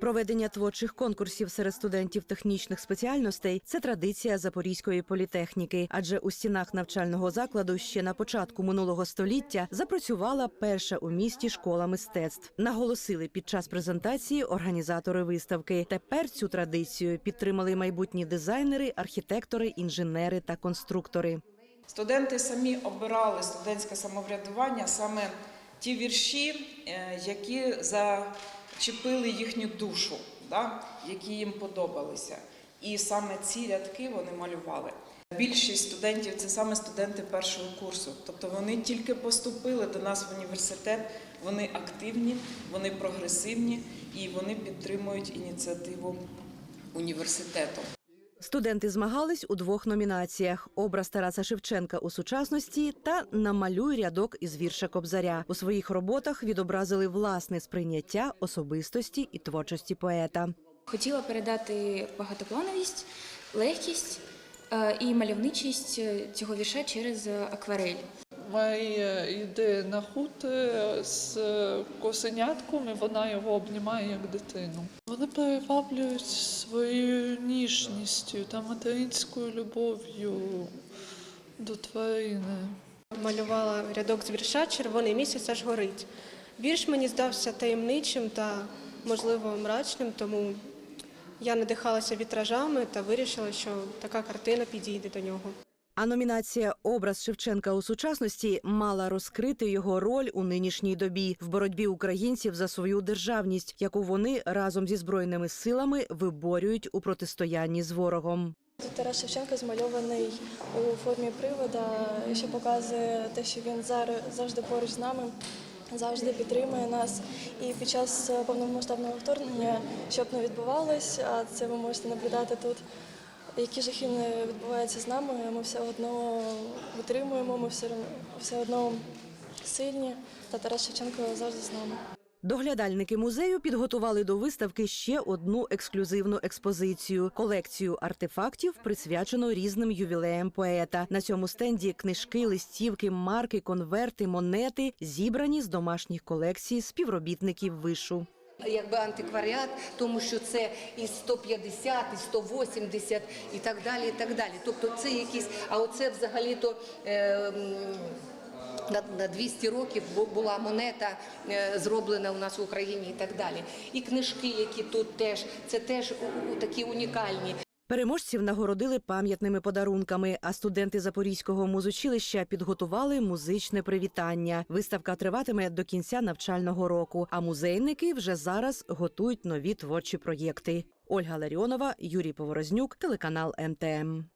Проведення творчих конкурсів серед студентів технічних спеціальностей це традиція Запорізької політехніки, адже у стінах навчального закладу ще на початку минулого століття запрацювала перша у місті школа мистецтв. Наголосили під час презентації організатори виставки. Тепер цю традицію підтримали майбутні дизайнери, архітектори, інженери та конструктори. Студенти самі обирали студентське самоврядування саме ті вірші, е, які зачепили їхню душу, да, які їм подобалися. І саме ці рядки вони малювали. Більшість студентів це саме студенти першого курсу. Тобто вони тільки поступили до нас в університет, вони активні, вони прогресивні і вони підтримують ініціативу університету. Студенти змагались у двох номінаціях: образ Тараса Шевченка у сучасності та намалюй рядок із вірша Кобзаря. У своїх роботах відобразили власне сприйняття особистості і творчості поета. Хотіла передати багатоплановість, легкість е, і мальовничість е, цього вірша через е, акварель. Має йде на худ е, з косенятком, і вона його обнімає як дитину. Вони приваблюють своєю ніжністю та материнською любов'ю до тварини. Малювала рядок з вірша Червоний місяць аж горить. Вірш мені здався таємничим та, можливо, мрачним, тому я надихалася вітражами та вирішила, що така картина підійде до нього. А номінація Образ Шевченка у сучасності мала розкрити його роль у нинішній добі в боротьбі українців за свою державність, яку вони разом зі збройними силами виборюють у протистоянні з ворогом. Тарас Шевченко змальований у формі привода, що показує те, що він зараз завжди поруч з нами, завжди підтримує нас. І під час повномасштабного вторгнення, що б не відбувалось, а це ви можете наблюдати тут, які жахи не відбуваються з нами, ми все одно витримуємо, ми все, все одно сильні, та Тарас Шевченко завжди з нами. Доглядальники музею підготували до виставки ще одну ексклюзивну експозицію колекцію артефактів, присвячену різним ювілеям поета. На цьому стенді книжки, листівки, марки, конверти, монети зібрані з домашніх колекцій співробітників вишу. Якби антикваріат, тому що це і 150, і 180 і так далі. і так далі. Тобто це якісь, а оце взагалі-то. Е, на, на 200 років була монета е, зроблена у нас в Україні і так далі. І книжки, які тут теж, це теж такі унікальні. Переможців нагородили пам'ятними подарунками, а студенти Запорізького музучилища підготували музичне привітання. Виставка триватиме до кінця навчального року. А музейники вже зараз готують нові творчі проєкти. Ольга Ларіонова, Юрій Поворознюк, телеканал МТМ.